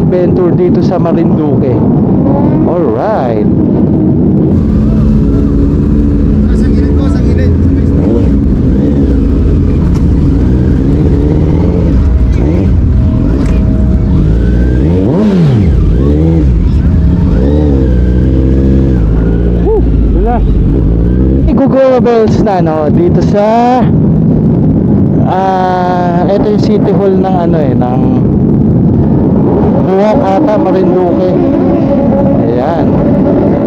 ka-adventure dito sa Marinduque. Alright. Sa gilid ko, sa gilid. Igugurables na no dito sa ah ito yung city hall ng ano eh ng Buwak ata Marinduque. Ayan.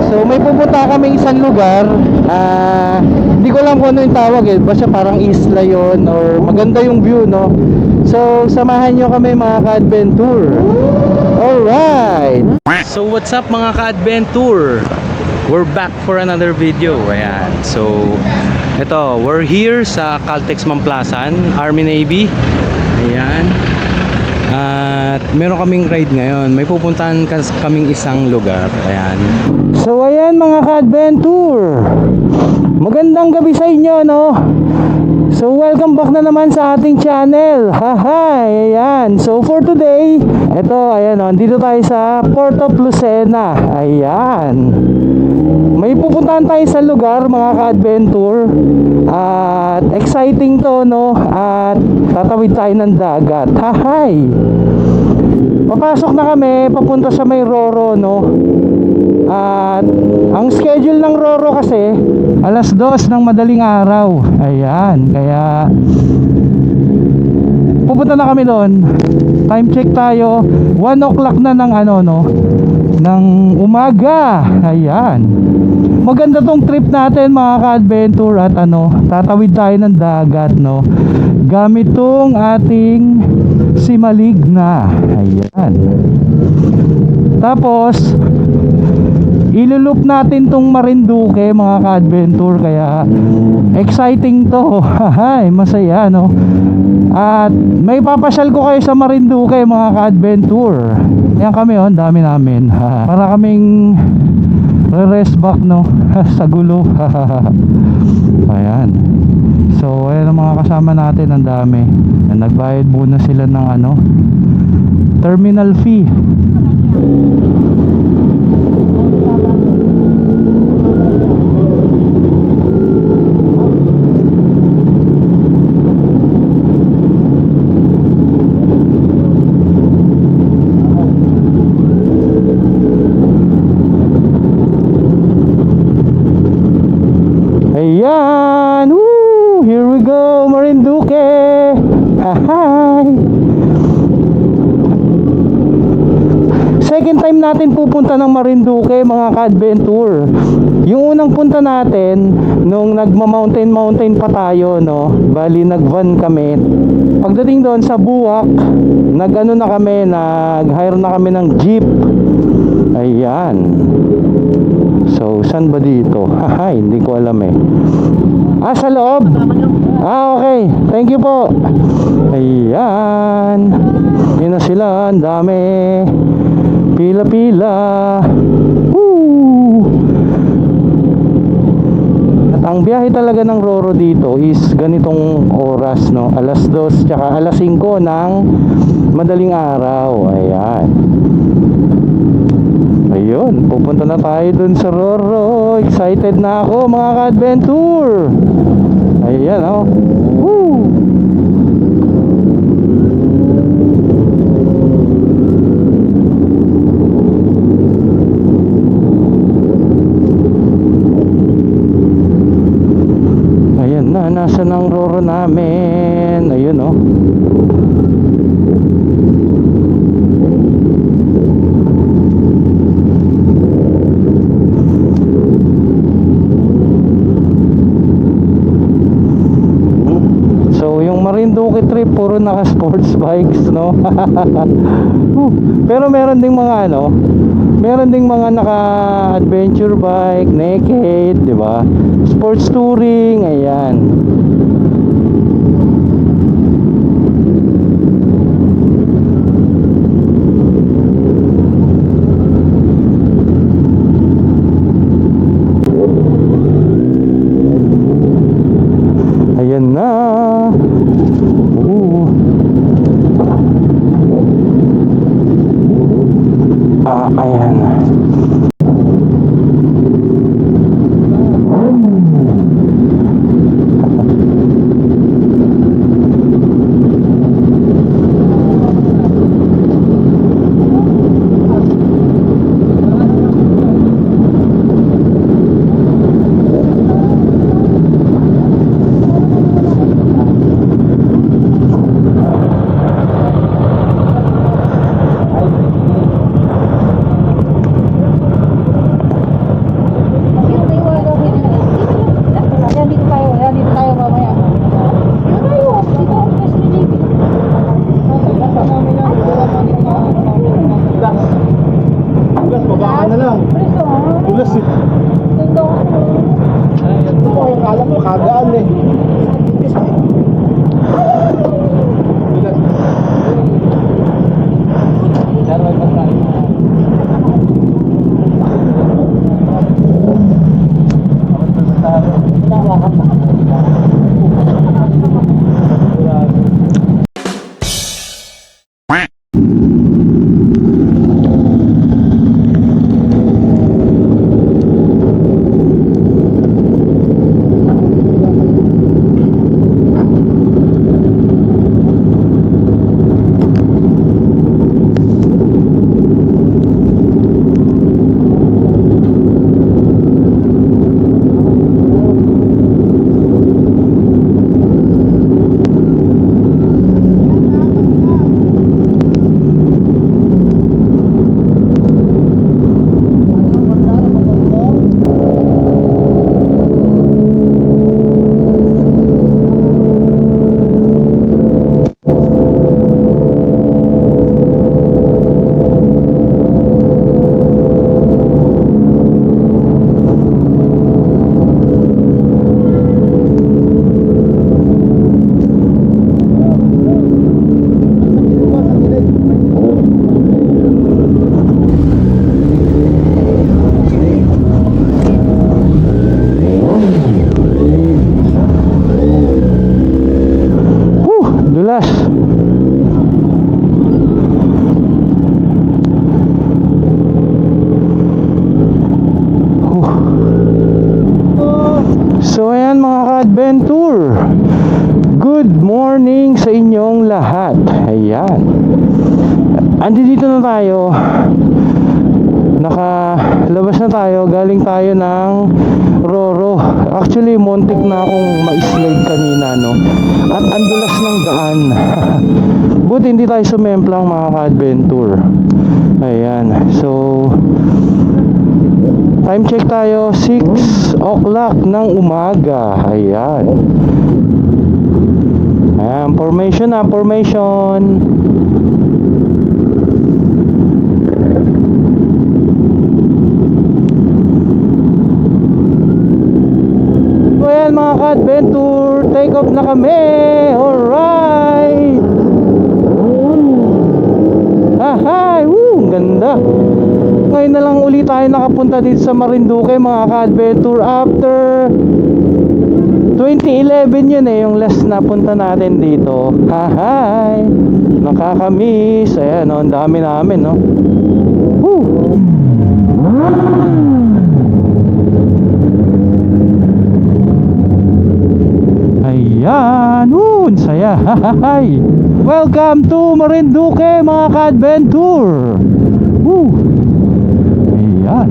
So may pupunta kami isang lugar ah hindi ko alam kung ano yung tawag eh basta parang isla yon or maganda yung view no. So samahan nyo kami mga ka-adventure. Alright. So what's up mga ka-adventure? We're back for another video. Ayan. So, ito, we're here sa Caltex Mamplasan, Army Navy. Ayan. At meron kaming ride ngayon. May pupuntahan kaming isang lugar. Ayan. So, ayan mga ka-adventure. Magandang gabi sa inyo, no? So welcome back na naman sa ating channel. Hahay, ayan. So for today, ito, ayan o, dito tayo sa Port of Lucena. Ayan. May pupuntahan tayo sa lugar, mga ka-adventure. At exciting to, no? At tatawid tayo ng dagat. Hahay. Papasok na kami, papunta sa may Roro, no? At ang schedule ng Roro kasi alas 2 ng madaling araw. Ayan, kaya pupunta na kami doon. Time check tayo. 1 o'clock na ng ano no ng umaga. Ayan. Maganda tong trip natin mga ka-adventure at ano, tatawid tayo ng dagat no. Gamit tong ating simaligna. Ayan. Tapos ilulup natin tong Marinduque mga ka-adventure kaya exciting to. Hahay, masaya no? At may papasyal ko kayo sa Marinduque mga ka-adventure. Yan kami oh, dami namin. Para kaming re-rest back no? Sa gulo. Ayan. So ayan ang mga kasama natin ang dami. Nagbayad muna sila ng ano terminal fee Ayan! Woo! Here we go, Marinduque! Hi! Second time natin pupunta ng Marinduque mga ka-adventure. Yung unang punta natin nung nagma-mountain mountain pa tayo no. Bali nag-van kami. Pagdating doon sa Buwak, nag-ano na kami, nag-hire na kami ng jeep. Ayan. So, saan ba dito? Haha, hindi ko alam eh. Ah, sa loob? Ah, okay. Thank you po. Ayan. Yun na sila. Ang dami. Pila-pila. At ang biyahe talaga ng Roro dito is ganitong oras, no? Alas 2 tsaka alas 5 ng madaling araw. Ayan. Ayun, pupunta na tayo dun sa Roro. Excited na ako mga ka-adventure. Ayan oh. Woo! Ayan na, nasa ng Roro namin. Ayun oh. So yung Marinduque trip puro bikes no. Pero meron ding mga ano, meron ding mga naka adventure bike, naked, 'di ba? Sports touring. Ayan Andito na tayo. Nakalabas na tayo. Galing tayo ng Roro. Actually montik na akong ma-slide kanina no? At andulas ng daan. Buti hindi tayo sumemplang mga ka-adventure. Ayan. So Time check tayo. 6 o'clock ng umaga. Ayan. Ayan Formation na Formation So ayan mga ka-adventure Take off na kami Alright. Ahay Woo, ganda. Ngayon na lang uli tayo nakapunta dito sa Marinduque mga ka-adventure After 2011 yun eh Yung last na punta natin dito. Ahay Nakakamiss. Ayan oh, ang dami namin no? Woo Ayan, un saya. Hay. Welcome to Marinduque mga ka-adventure. Woo. Ayan.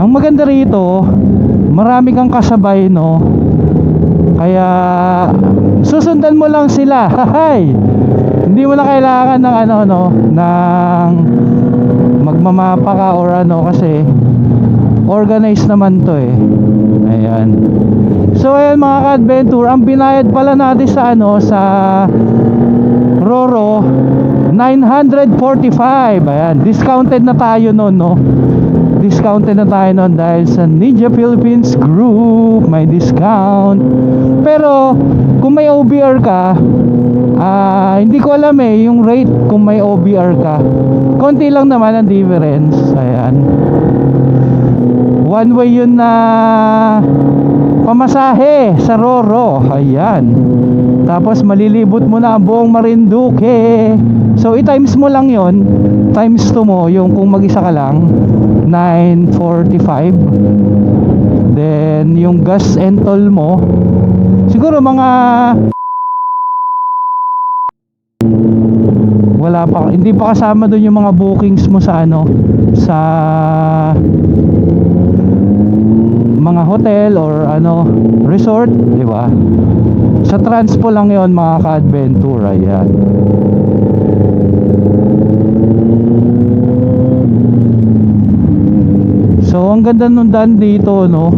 Ang maganda rito, marami kang kasabay, no? Kaya susundan mo lang sila. Hay. Hindi mo na kailangan ng ano no, ng magmamapa ka or ano kasi organized naman to eh. Ayan. So ayan mga ka-adventure, ang binayad pala natin sa ano sa Roro 945. Ayan, discounted na tayo noon, no. Discounted na tayo noon dahil sa Ninja Philippines Group, may discount. Pero kung may OBR ka, ah hindi ko alam eh yung rate kung may OBR ka. Konti lang naman ang difference. Ayan. One way yun na pamasahe sa Roro. Ayan. Tapos malilibot mo na ang buong Marinduque. So i-times mo lang yon times 2 mo yung kung mag-isa ka lang 945 then yung gas and toll mo siguro mga wala pa hindi pa kasama doon yung mga bookings mo sa ano sa mga hotel or ano resort di ba? Sa transpo lang yon mga ka-adventure ayan. So ang ganda nung daan dito no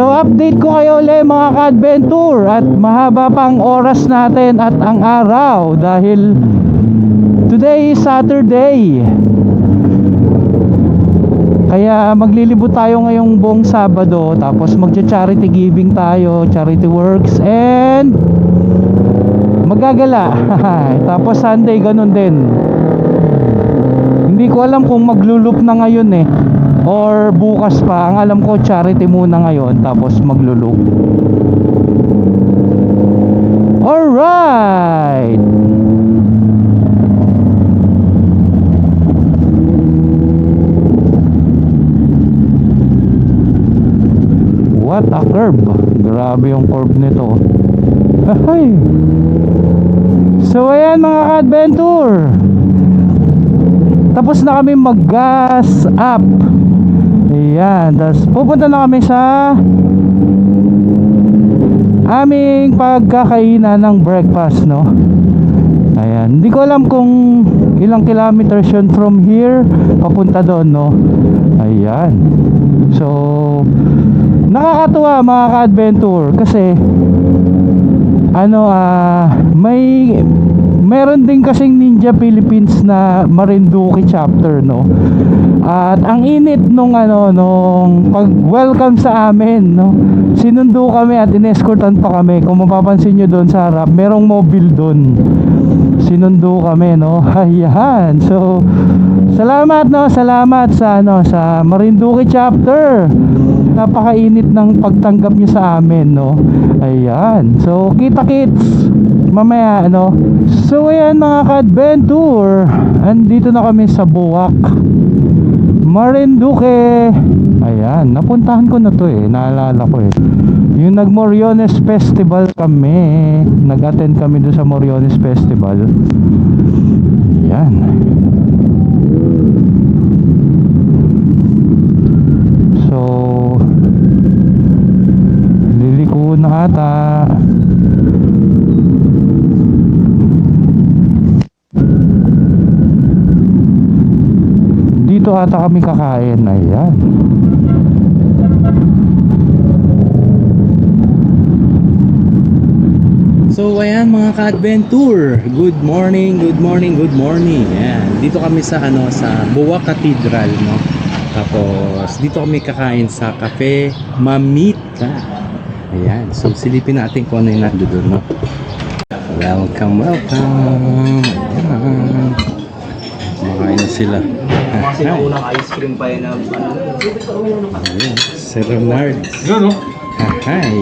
So update ko kayo ulit mga ka-adventure at mahaba pang oras natin at ang araw dahil today is Saturday. Kaya maglilibot tayo ngayong buong Sabado tapos magcha-charity giving tayo, charity works and magagala. tapos Sunday ganun din. Hindi ko alam kung maglulup na ngayon eh or bukas pa. Ang alam ko charity muna ngayon tapos maglulup. Alright. What a curve. Grabe yung curve nito. Ay. So ayan mga ka-adventure. Tapos na kami mag-gas up. Ayan. Tapos pupunta na kami sa aming pagkakainan ng breakfast, no? Ayan. Hindi ko alam kung ilang kilometers yun from here papunta doon, no? Ayan. So, nakakatuwa mga ka-adventure kasi ano ah may meron din kasing Ninja Philippines na Marinduque chapter no? At ang init nung ano nung pag welcome sa amin no? Sinundo kami at inescortan pa kami. Kung mapapansin nyo doon sa harap merong mobile doon. Sinundo kami no? Ayan. So salamat no? Salamat sa ano sa Marinduque chapter napakainit ng pagtanggap nyo sa amin no? Ayan. So kita kits mamaya ano? So ayan mga ka-adventure. Andito na kami sa Buwak. Marinduque ayan napuntahan ko na to eh. Naalala ko eh. Yung nag Moriones Festival kami. Nag-attend kami doon sa Moriones Festival. Yan so na ata dito ata kami kakain ayan So ayan mga ka-adventure, good morning, good morning, good morning. Ayan, dito kami sa ano sa Buwa Cathedral, no. Tapos dito kami kakain sa Cafe Mamita. Ayan, so silipin natin kung ano yung nandoon, no. Welcome, welcome. Ayan. Kumakain na sila. Kasi Ayan. unang ice cream pa yun na ano. Ayan, Sir Renard. Yun no? Hi.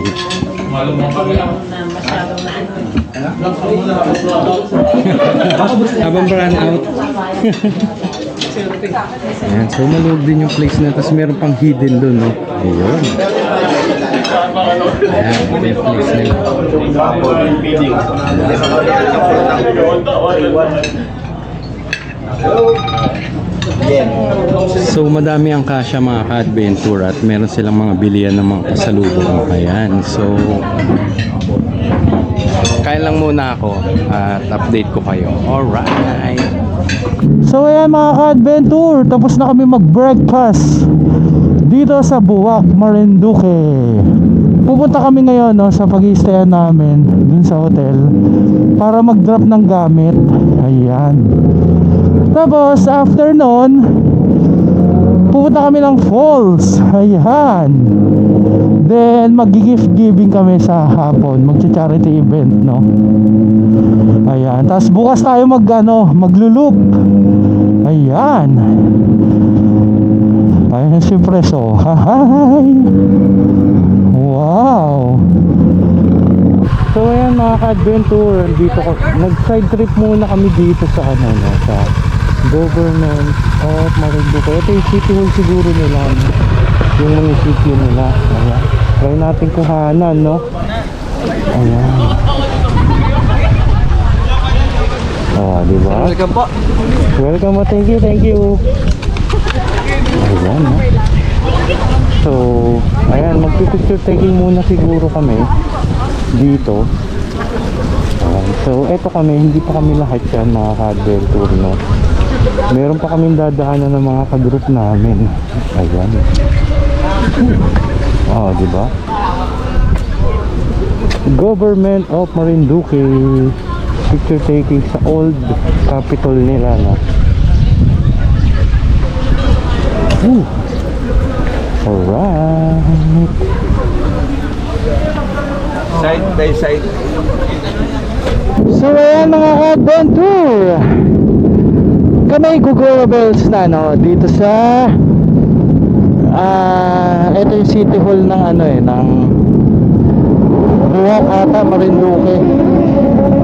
Habang run out. Ayan, so maluwag din yung place na tapos meron pang hidden doon, no? Ayun. So madami ang kasya mga ka-adventure at meron silang mga bilian ng mga pasalubong. Ayan, so kain lang muna ako at update ko kayo. Alright. So ayan mga ka-adventure, tapos na kami mag-breakfast dito sa Buwak, Marinduque. Pupunta kami ngayon no, sa pag namin dun sa hotel para mag-drop ng gamit. Ayan. Tapos after nun, pupunta kami ng falls. Ayan. Then, mag-gift giving kami sa hapon. Mag-charity event, no? Ayan. Tapos bukas tayo mag, ano, maglulup. Ayan. Ayan si Preso. Hi! Wow! So ayan mga ka-adventure, dito ko, nag-side trip muna kami dito sa ano no, sa government of Marinduque. Ito yung city hall siguro nila, no? yung munisipyo nila. Ayan. Try natin kuhanan, no? Ayan. Oh, di ba? Welcome po. Welcome po. Thank you, thank you. Ayan, no? So, ayan, magpipicture taking muna siguro kami dito. Ayan. So, eto kami, hindi pa kami lahat yan mga ka-adventure, no? Meron pa kaming dadaanan ng mga ka-group namin. Ayan. Oh, di ba? Government of Marinduque picture taking sa old capital nila no. Woo. Alright. Side by side. So ayan mga ka-adventure Kami Gugurabels na no Dito sa Ah, ito yung city hall ng ano eh ng Buwak ata Marinduque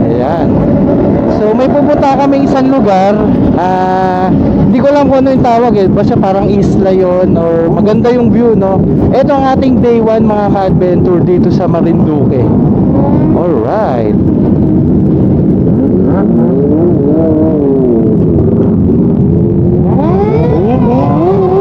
Ayan So may pupunta kami isang lugar ah Hindi ko alam kung ano yung tawag eh. Basta parang isla yon Or maganda yung view no? Ito ang ating day 1 mga ka-adventure Dito sa Marinduque. Alright. Yan,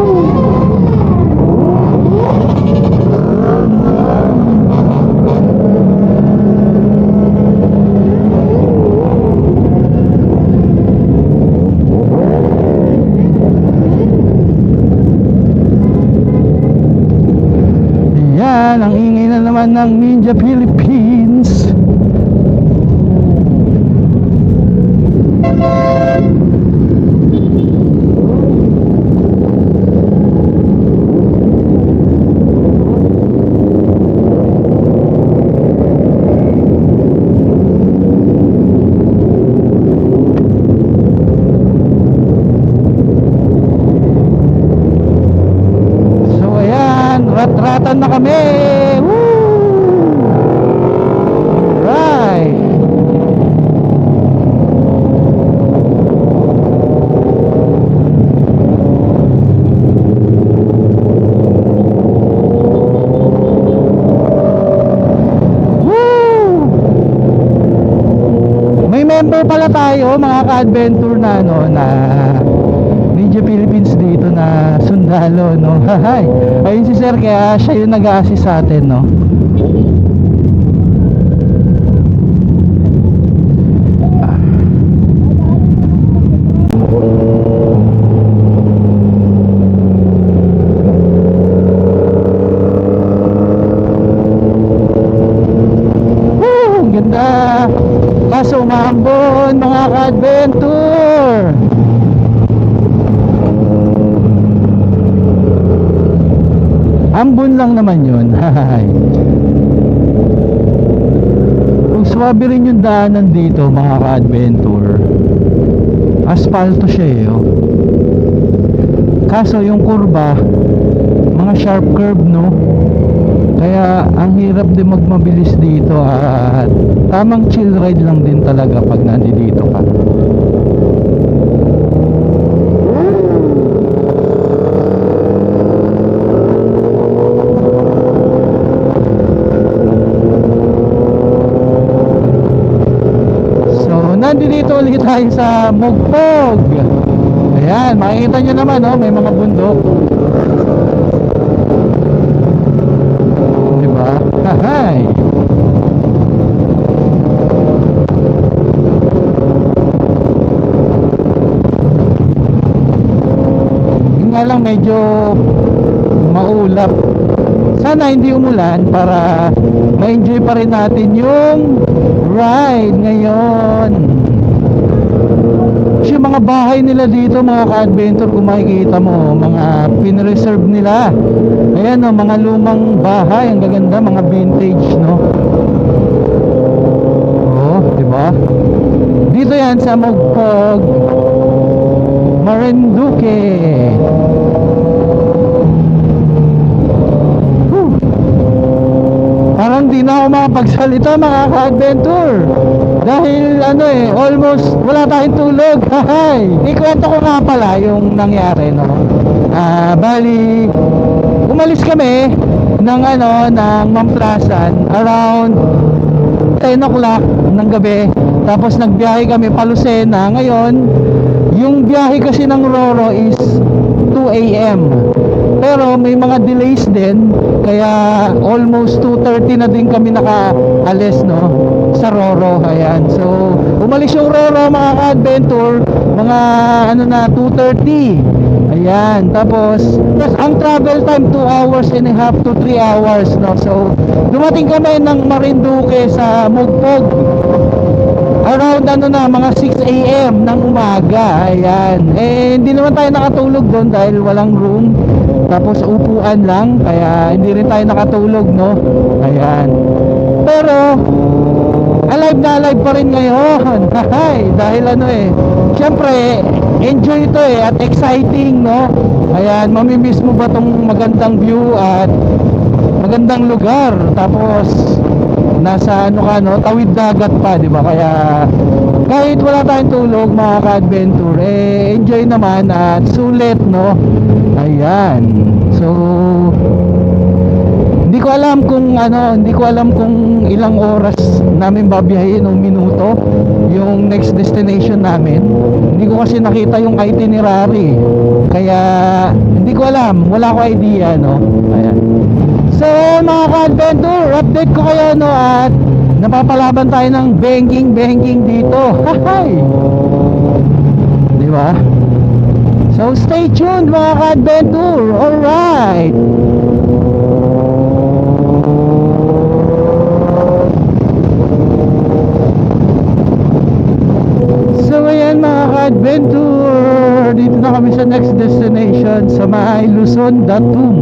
Ninja Philippines. Rat-ratan na kami. Woo! Right. Member pala tayo mga ka-adventure na ano na Ninja Philippines dito na sundalo no. Hay. Ayun si Sir kaya siya yung nag-assist sa atin no. Woo! Ang ganda! Kaso umahambon mga ka-adventure! Ambon lang naman yun. Kung swabe rin yung daanan dito, mga ka-adventure. Asfalto siya eh. Oh. Kaso yung kurba, mga sharp curve no. Kaya ang hirap din magmabilis dito at tamang chill ride lang din talaga pag nandito ka. So, nandito ulit tayo sa Mugpog. Ayan, makikita nyo naman, oh, may mga bundok. Diba? Hahay! Yun nga lang medyo maulap. Sana hindi umulan para ma-enjoy pa rin natin yung ride ngayon. Kasi mga bahay nila dito, mga ka-adventure, kung makikita mo, mga pinreserve nila. Ayan o, mga lumang bahay, ang gaganda, mga vintage, no? Oo, di ba? Dito yan sa Mogpog, Marinduque. Parang di na ako makapagsalita mga ka-adventure. Dahil ano eh, almost wala tayong tulog. Hay! Ikwento ko nga pala yung nangyari, no? Ah, bali, umalis kami ng ano, ng Mamplasan around 10 o'clock ng gabi. Tapos nagbiyahe kami pa Lucena. Ngayon, yung biyahe kasi ng Roro is 2 a.m. Pero may mga delays din kaya almost 2:30 na din kami nakaalis no sa Roro. Ayan. So, umalis yung Roro mga ka-adventure mga ano na 2:30. Ayan. Tapos, tas ang travel time 2 hours and a half to 3 hours no. So, dumating kami ng Marinduque sa Mugpog around ano na mga 6 a.m. ng umaga. Ayan. Eh hindi naman tayo nakatulog doon dahil walang room. Tapos upuan lang kaya hindi rin tayo nakatulog no? Ayan. Pero alive na alive pa rin ngayon. Dahil ano eh syempre enjoy ito eh at exciting no? Ayan mamimiss mo ba tong magandang view at magandang lugar? Tapos nasa ano ka no? Tawid dagat pa di ba? Kaya kahit wala tayong tulog mga ka-adventure eh enjoy naman at sulit no? Ayan. So hindi ko alam kung ano hindi ko alam kung ilang oras namin babiyahin o minuto yung next destination namin. Hindi ko kasi nakita yung itinerary. Kaya hindi ko alam. Wala ko idea no? Ayan So mga ka-adventure, update ko kayo no at napapalaban tayo ng banking banking dito. Hahay! Di ba? So stay tuned mga ka-adventure. Alright. So ayan mga ka-adventure, dito na kami sa next destination sa may Luzon, Datum.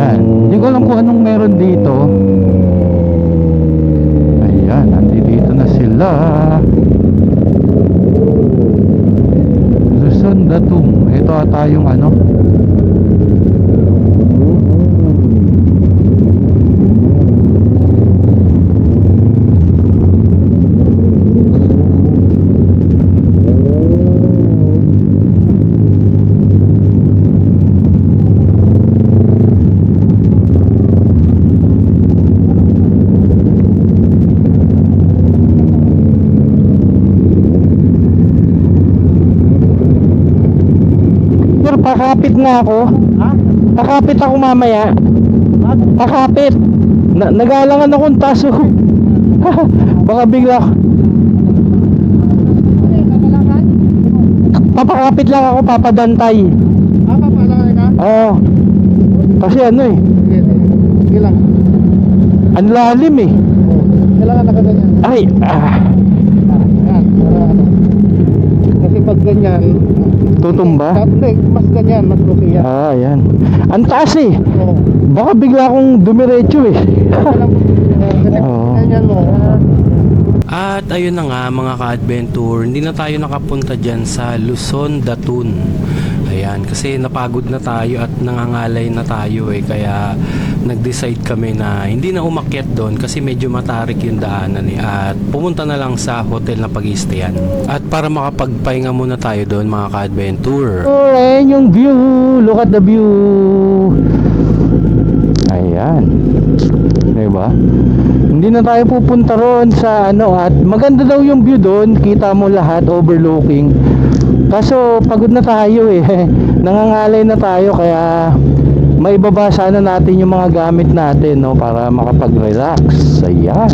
Ayan. Hindi ko alam kung anong meron dito. Ayan, nandito na sila. Luzon, Datum. Ito ata yung ano. Sir, nga ako. Ha? Pakapit ako mamaya. Pakapit. Na nagalangan akong taso. Baka bigla papakapit lang ako papadantay. Ah, papalaki ka? Oo. Kasi ano eh, Sige, lang. ang lalim eh. Kailangan nakaganyan. Ay, ah, Yan, para ano. Pag ganyan, tutumba. Hindi, mas ganyan, mas okay yan. Ah, yan. Ang taas eh. Oo. Baka bigla akong dumiretso eh. Oo. ganyan mo. At ayun na nga mga ka-adventure, hindi na tayo nakapunta dyan sa Luzon, Datun. Ayan, kasi napagod na tayo at nangangalay na tayo eh. Kaya nag-decide kami na hindi na umakyat doon kasi medyo matarik yung daanan eh. At pumunta na lang sa hotel na pag At para makapagpahinga muna tayo doon mga ka-adventure. Oh, ayan yung view. Look at the view. Ayan. Diba? Hindi na tayo pupunta ron sa ano at maganda daw yung view doon. Kita mo lahat overlooking. Kaso pagod na tayo eh. Nangangalay na tayo kaya maibaba sana natin yung mga gamit natin no para makapag-relax. Ayan.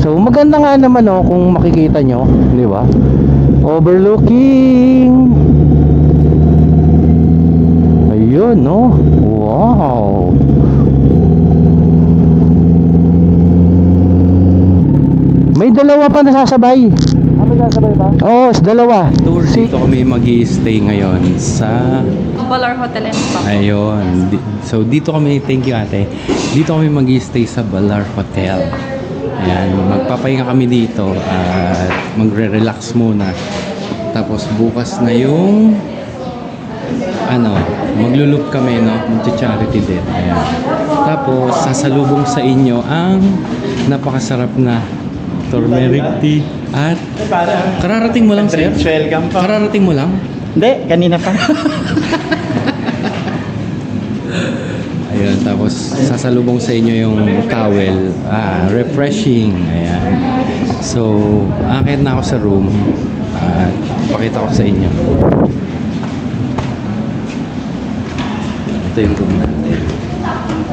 So maganda nga naman no kung makikita nyo, di ba? Overlooking. Ayun no. Wow. May dalawa pa nasasabay. Ano sasabay ba? Oo, s- dalawa. Tour dito kami mag stay ngayon sa Balar Hotel and Spa. Ayun. So dito kami, thank you ate. Dito kami mag stay sa Balar Hotel. Ayan, magpapahinga kami dito at magre-relax muna. Tapos bukas na yung ano, maglulup kami, no? Magcha-charity din. Ayan. Tapos, sasalubong sa inyo ang napakasarap na turmeric tea at kararating mo lang, sir? Welcome pa. Kararating mo lang? Hindi, kanina pa. Ayun, tapos sasalubong sa inyo yung towel. Ah, refreshing. Ayan. So, akit na ako sa room. At pakita ko sa inyo. Ito yung room natin.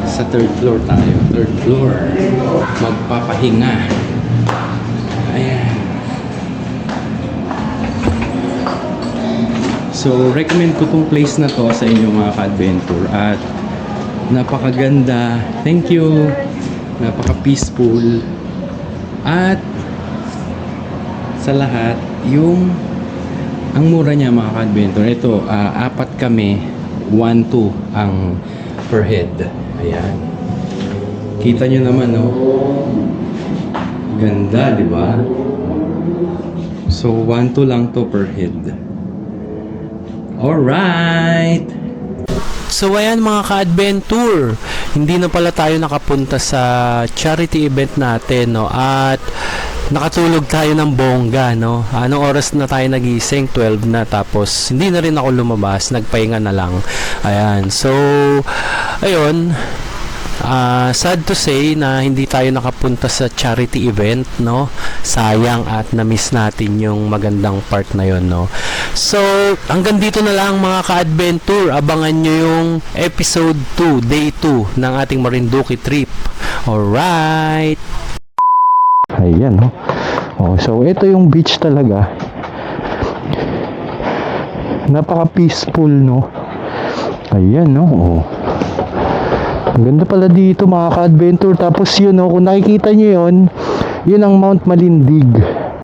Sa third floor tayo. Third floor. Magpapahinga. So, recommend ko tong place na to sa inyo mga ka-adventure at napakaganda. Thank you. Napaka-peaceful. At sa lahat, yung ang mura niya mga ka-adventure. Ito, ah, apat kami. 1-2 ang per head. Ayan. Kita nyo naman, no? Ganda, di ba? So, 1-2 lang to per head. Alright! So ayan mga ka-adventure, hindi na pala tayo nakapunta sa charity event natin no at nakatulog tayo ng bongga no. Anong oras na tayo nagising? 12 na tapos hindi na rin ako lumabas, nagpahinga na lang. Ayan. So ayun, Ah, sad to say na hindi tayo nakapunta sa charity event, no? Sayang at na-miss natin yung magandang part na yon, no? So, hanggang dito na lang mga ka-adventure. Abangan nyo yung episode 2, day 2 ng ating Marinduque trip. Alright! Ayan, no? Oh, so ito yung beach talaga. Napaka-peaceful, no? Ayan, no? Oh. Ang ganda pala dito mga ka-adventure. Tapos yun, no? Kung nakikita nyo yun, yun ang Mount Malindig.